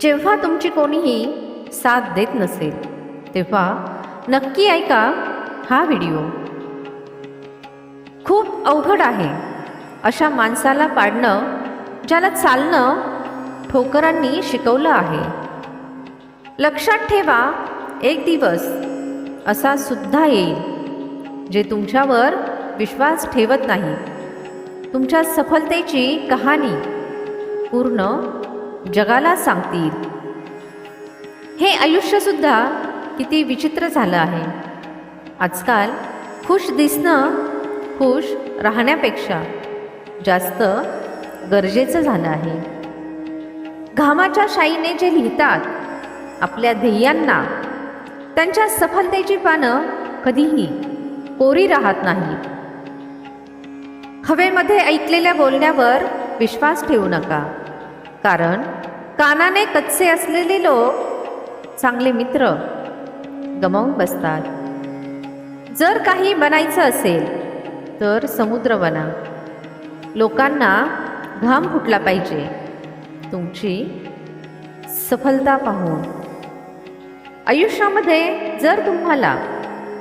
जेव्हा तुमची कोणीही साथ देत नसेल तेव्हा नक्की ऐका हा व्हिडिओ. खूप अवघड आहे अशा माणसाला पाडणं ज्याला चालणं ठोकरांनी शिकवलं आहे. लक्षात ठेवा एक दिवस असा सुद्धा येईल जे तुमच्यावर विश्वास ठेवत नाही. तुमच्या सफलतेची कहाणी पूर्ण जगाला सांगतील. हे आयुष्यसुद्धा किती विचित्र झालं आहे. आजकाल खुश दिसणं खुश राहण्यापेक्षा जास्त गरजेचं झालं आहे. घामाच्या शाईने जे लिहितात आपल्या ध्येयांना त्यांच्या सफलतेची पानं कधीही कोरी राहत नाही. हवेमध्ये ऐकलेल्या बोलण्यावर विश्वास ठेवू नका. कारण कानाने कच्चे असलेले लोक चांगले मित्र गमावून बसतात. जर काही बनायचं असेल तर समुद्र बना. लोकांना घाम फुटला पाहिजे. तुमची सफलता पाहून. आयुष्यामध्ये जर तुम्हाला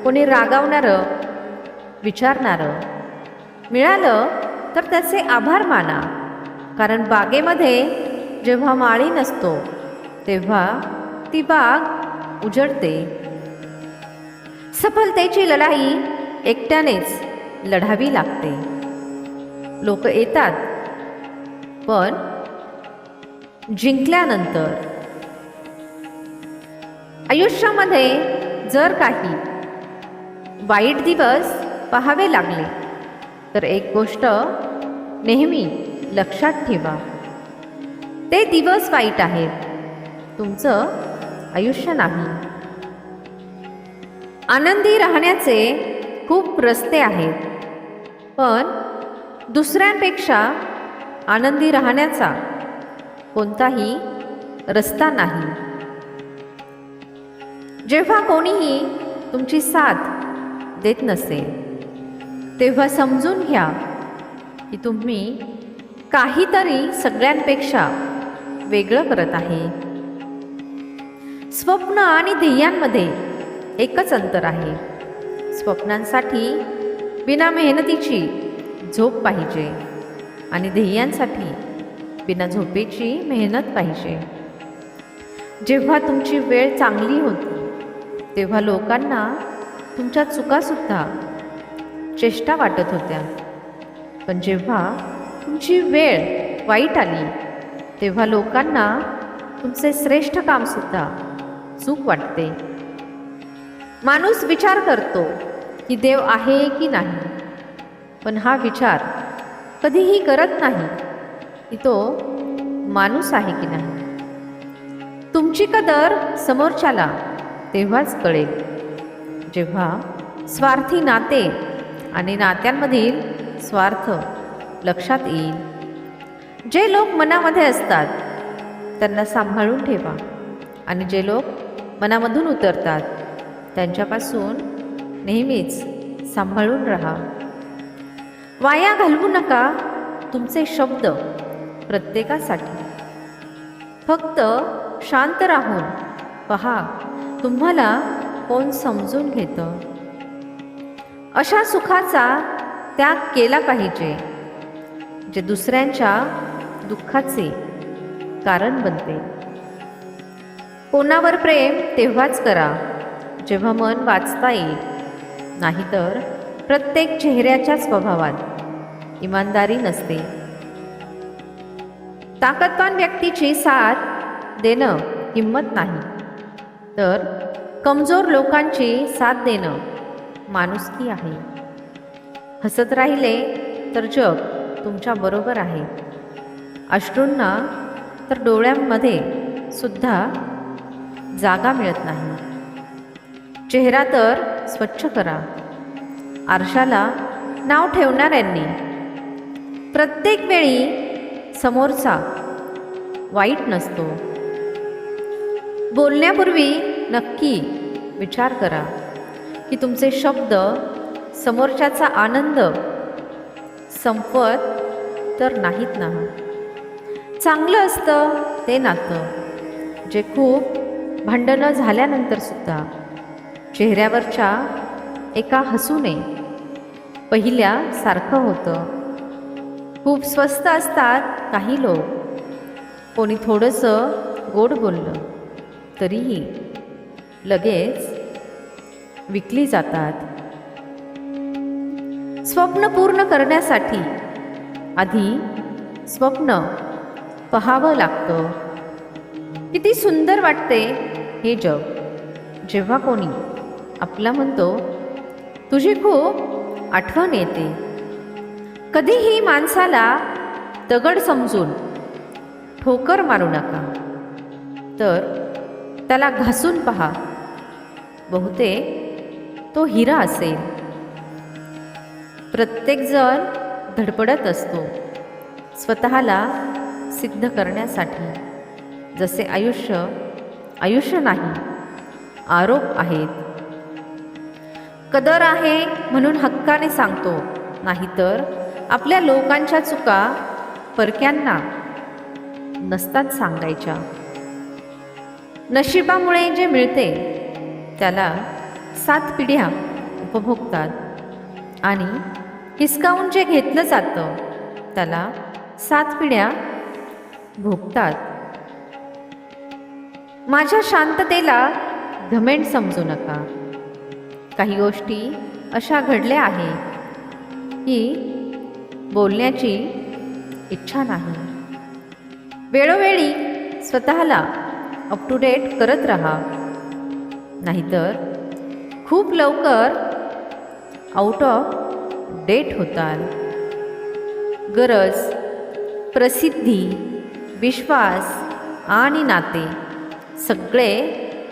कोणी रागावणारं विचारणारं मिळालं तर त्याचे आभार माना. कारण बागेमध्ये जेव्हा माळी नसतो तेव्हा ती बाग उजळते. सफलतेची लढाई एकट्यानेच लढावी लागते. लोक येतात पण जिंकल्यानंतर. आयुष्यामध्ये जर काही वाईट दिवस पाहावे लागले तर एक गोष्ट नेहमी लक्षात ठेवा. ते दिवस वाईट आहेत तुमचं आयुष्य नाही. आनंदी राहण्याचे खूप रस्ते आहेत. पण दुसऱ्यांपेक्षा आनंदी राहण्याचा कोणताही रस्ता नाही. जेव्हा कोणीही तुमची साथ देत नसेल तेव्हा समजून घ्या की तुम्ही काहीतरी सगळ्यांपेक्षा वेगळं करत आहे. स्वप्न आणि ध्येयांमध्ये एकच अंतर आहे. स्वप्नांसाठी बिना मेहनतीची झोप पाहिजे आणि ध्येयांसाठी बिना झोपेची मेहनत पाहिजे. जेव्हा तुमची वेळ चांगली होती तेव्हा लोकांना तुमच्या चुकासुद्धा चेष्टा वाटत होत्या. पण जेव्हा तुमची वेळ वाईट आली तेव्हा लोकांना तुमचे श्रेष्ठ कामसुद्धा चूक वाटते. माणूस विचार करतो की देव आहे की नाही. पण हा विचार कधीही करत नाही की तो माणूस आहे की नाही. तुमची कदर समोरच्याला तेव्हाच कळेल. जेव्हा स्वार्थी नाते आणि नात्यांमधील स्वार्थ लक्षात येईल. जे लोक मनामध्ये असतात त्यांना सांभाळून ठेवा. आणि जे लोक मनामधून उतरतात त्यांच्यापासून नेहमीच सांभाळून राहा. वाया घालवू नका तुमचे शब्द प्रत्येकासाठी. फक्त शांत राहून पहा तुम्हाला कोण समजून घेतं? अशा सुखाचा त्याग केला पाहिजे जे दुसऱ्यांच्या दुःखाचे कारण बनते. कोणावर प्रेम तेव्हाच करा जेव्हा मन वाचता येईल. नाहीतर प्रत्येक चेहऱ्याच्या स्वभावात इमानदारी नसते. ताकदवान व्यक्तीची साथ देणं हिंमत नाही. तर कमजोर लोकांची साथ देणं माणुसकी आहे. हसत राहिले तर जग तुमच्या बरोबर आहे. अश्रूंना तर डोळ्यांमध्ये सुद्धा जागा मिळत नाही. चेहरा तर स्वच्छ करा. आरशाला नाव ठेवणाऱ्यांनी प्रत्येक वेळी समोरचा वाईट नसतो. बोलण्यापूर्वी नक्की विचार करा की तुमचे शब्द समोरच्याचा आनंद संपत तर नाहीत ना? चांगलं असतं ते नातं. जे खूप भांडणं झाल्यानंतरसुद्धा चेहऱ्यावरच्या एका हसूने पहिल्यासारखं होतं. खूप स्वस्त असतात काही लोक. कोणी थोडंसं गोड बोललं तरीही लगेच विकली जातात. स्वप्न पूर्ण करण्यासाठी आधी स्वप्न पहावं लागतं. किती सुंदर वाटते हे जग. जेव्हा कोणी आपला म्हणतो तुझी खूप आठवण येते. कधीही माणसाला दगड समजून ठोकर मारू नका. तर त्याला घासून पहा. बहुतेक तो हिरा असेल. प्रत्येकजण धडपडत असतो. स्वतःला सिद्ध करण्यासाठी. जसे आयुष्य आयुष्य नाही आरोप आहेत. कदर आहे म्हणून हक्काने सांगतो नाहीतर आपल्या लोकांच्या चुका परक्यांना नसतात सांगायच्या. नशिबामुळे जे मिळते त्याला सात पिढ्या उपभोगतात आणि हिसकावून जे घेतलं जातं त्याला सात पिढ्या भोगतात. माझ्या शांततेला घमेंट समजू नका. काही गोष्टी अशा घडल्या आहे की बोलण्याची इच्छा नाही. वेळोवेळी स्वतःला अप टू डेट करत राहा. नाहीतर खूप लवकर आउट ऑफ डेट होतात गरज प्रसिद्धी विश्वास आणि नाते. सगळे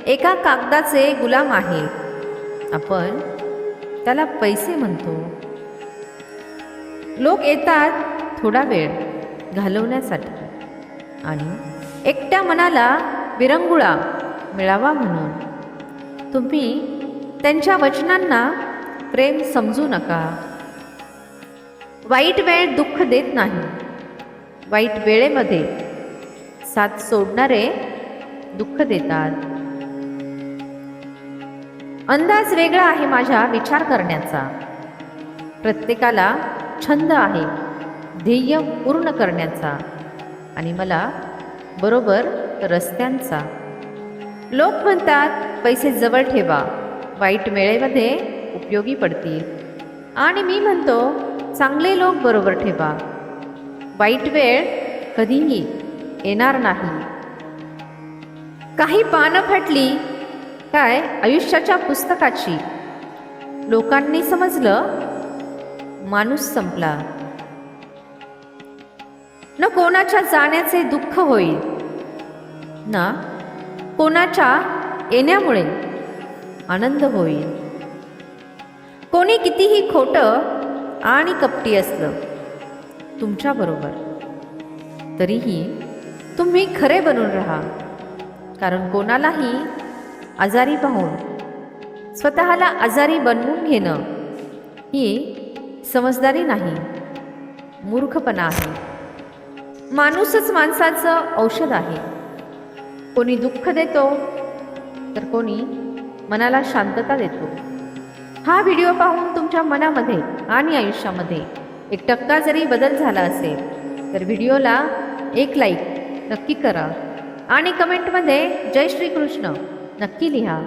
एका कागदाचे गुलाम आहेत आपण त्याला पैसे म्हणतो. लोक येतात थोडा वेळ घालवण्यासाठी आणि एकट्या मनाला विरंगुळा मिळावा म्हणून. तुम्ही त्यांच्या वचनांना प्रेम समजू नका. वाईट वेळ दुःख देत नाही. वाईट वेळेमध्ये साथ सोडणारे दुःख देतात. अंदाज वेगळा आहे माझ्या विचार करण्याचा. प्रत्येकाला छंद आहे ध्येय पूर्ण करण्याचा आणि मला बरोबर रस्त्यांचा. लोक म्हणतात पैसे जवळ ठेवा वाईट वेळेमध्ये उपयोगी पडतील. आणि मी म्हणतो चांगले लोक बरोबर ठेवा. वाईट वेळ कधीही येणार नाही. काही पानं फाटली काय? आयुष्याच्या पुस्तकाची. लोकांनी समजलं माणूस संपला. न कोणाच्या जाण्याचे दुःख होईल ना कोणाच्या येण्यामुळे आनंद होईल. कोणी कितीही खोटं आणि कपटी असलं तुमच्याबरोबर तरीही तुम्ही खरे बनून राहा. कारण कोणालाही आजारी पाहून स्वतःला आजारी बनवून घेणं ही समजदारी नाही मूर्खपणा आहे. माणूसच माणसाचं औषध आहे. कोणी दुःख देतो तर कोणी मनाला शांतता देतो. हा व्हिडिओ पाहून तुमच्या मनामध्ये आणि आयुष्यामध्ये एक टक्का जरी बदल झाला असेल तर व्हिडिओला एक लाईक नक्की करा. आणि कमेंटमध्ये जय श्रीकृष्ण. नक्की लिहा.